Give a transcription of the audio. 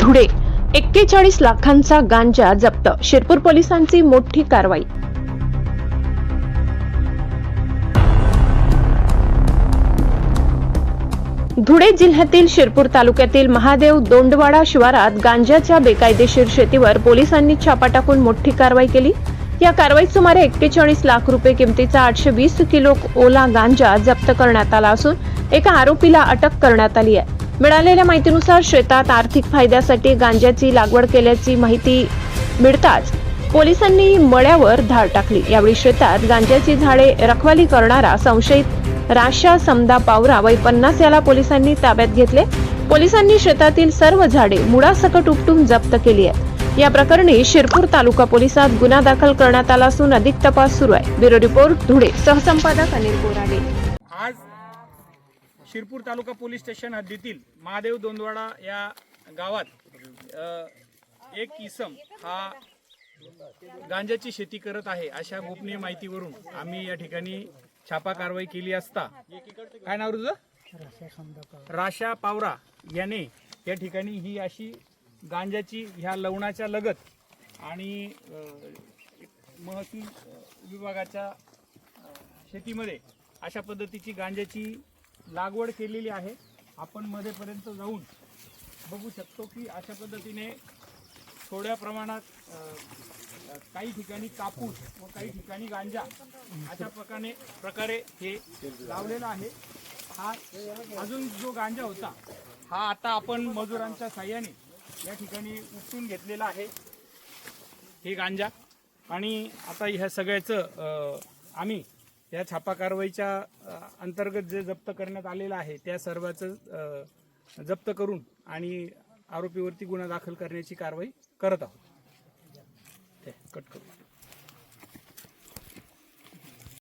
धुळे. एक्केचाळीस लाखांचा गांजा जप्त. शिरपूर पोलिसांची मोठी कारवाई. धुळे जिल्ह्यातील शिरपूर तालुक्यातील महादेव दोंडवाडा शिवारात गांजाच्या बेकायदेशीर शेतीवर पोलिसांनी छापा टाकून मोठी कारवाई केली. या कारवाईत सुमारे एक्केचाळीस लाख रुपये किमतीचा आठशे वीस किलो ओला गांजा जप्त करण्यात आला असून एका आरोपीला अटक करण्यात आली आहे. मिळालेल्या माहितीनुसार शेतात आर्थिक फायद्यासाठी गांजाची लागवड केल्याची माहिती मिळताच पोलिसांनी मळ्यावर धाड टाकली. यावेळी शेतात गांजाची झाडे रखवाली करणारा संशयित राशा समदा पावरा वय पन्नास याला पोलिसांनी ताब्यात घेतले. पोलिसांनी शेतातील सर्व झाडे मुळासकट उपटून जप्त केली आहे या प्रकरणी शिरपूर तालुका पोलिसात गुन्हा दाखल करण्यात आला असून अधिक तपास सुरू आहे. Bureau report Dhule. सहसंपादक Anil Borade आज शिरपूर तालुका पोलीस स्टेशन हद्दीतील महादेव दोंदवाडा या गावात एक इसम हा गांजाची शेती करत आहे अशा गोपनीय माहितीवरून आम्ही या ठिकाणी छापा कारवाई केली असता. काय नाव तुझं? राशा पावरा याने या ठिकाणी ही अशी गांजाची ह्या लवणाच्या लगत आणि महसूल विभागाच्या शेतीमध्ये अशा पद्धतीची गांजाची लागवड केलेली आहे. आपण मध्येपर्यंत जाऊन बघू शकतो की अशा पद्धतीने थोड्या प्रमाणात काही ठिकाणी कापूस व काही ठिकाणी गांजा अशा प्रकारे प्रकारे हे लावलेलं आहे. हा अजून जो गांजा होता हा आता आपण मजुरांच्या साह्याने या ठिकाणी उपटून घेतलेला आहे. हे गांजा. आणि आता ह्या सगळ्याचं आम्ही या छापा कारवाईच्या अंतर्गत जे जप्त करण्यात आलेलं आहे त्या सर्वाचं जप्त करून आणि आरोपीवरती गुन्हा दाखल करण्याची कारवाई करत आहोत.